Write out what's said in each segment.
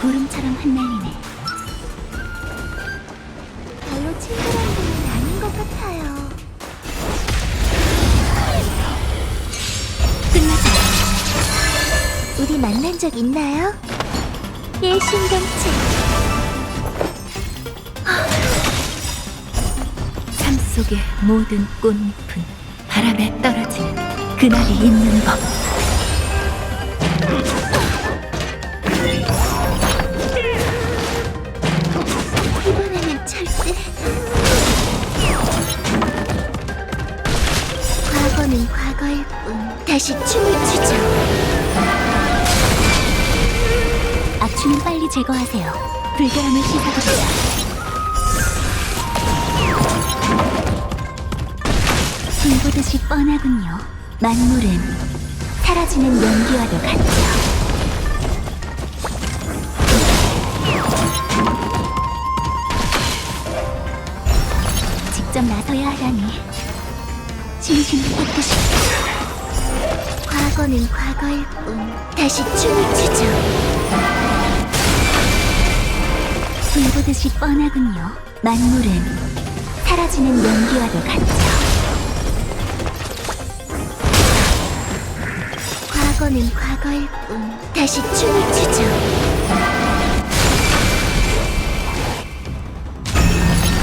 구름처럼 흩날리네. 별로 친근한 분은 아닌 것 같아요. 끝나자. 우리 만난 적 있나요? 일심동체. 삶 속의 모든 꽃잎은 바람에 떨어지는 그날이 있는 법. 다시 춤을 추죠. 악취는 빨리 제거하세요. 불결함을 씻어드리자. 불 보듯이 뻔하군요. 만물은 사라지는 연기와도 같죠. 직접 나서야 하다니 진심을 쏟고 싶다. 과거는 과거일 뿐. 다시 춤을 추죠. 불 보듯이 뻔하군요. 만물은 사라지는 연기와도 같죠. 과거는 과거일 뿐. 다시 춤을 추죠.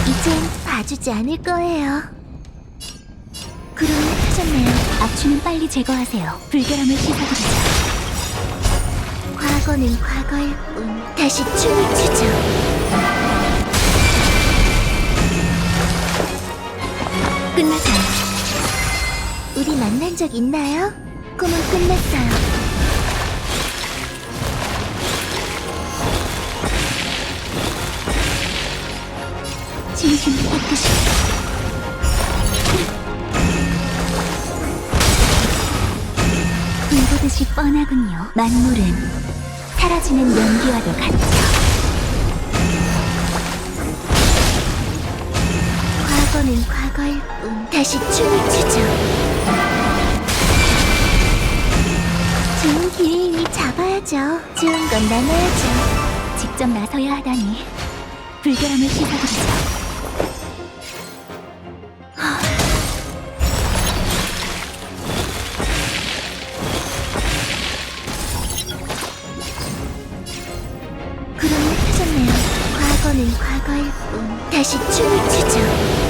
이젠 봐주지 않을 거예요. 구름 이 터졌네요. 악취는 빨리 제거하세요. 불결함을 씻어드리자. 과거는 과거일 뿐. 다시 춤을 추죠. 끝나자. 우리 만난 적 있나요? 꿈은 끝났어요. 진심을 쏟고 싶 보듯이 뻔하군요. 만물은 사라지는 연기와도 같죠. 과거는 과거일 뿐. 다시 춤을 추죠. 좋은 기회이니 잡아야죠. 좋은 건 나눠야죠. 직접 나서야 하다니 불결함을 씻어드리자. 과거는 과거일 뿐. 다시 춤을 추죠.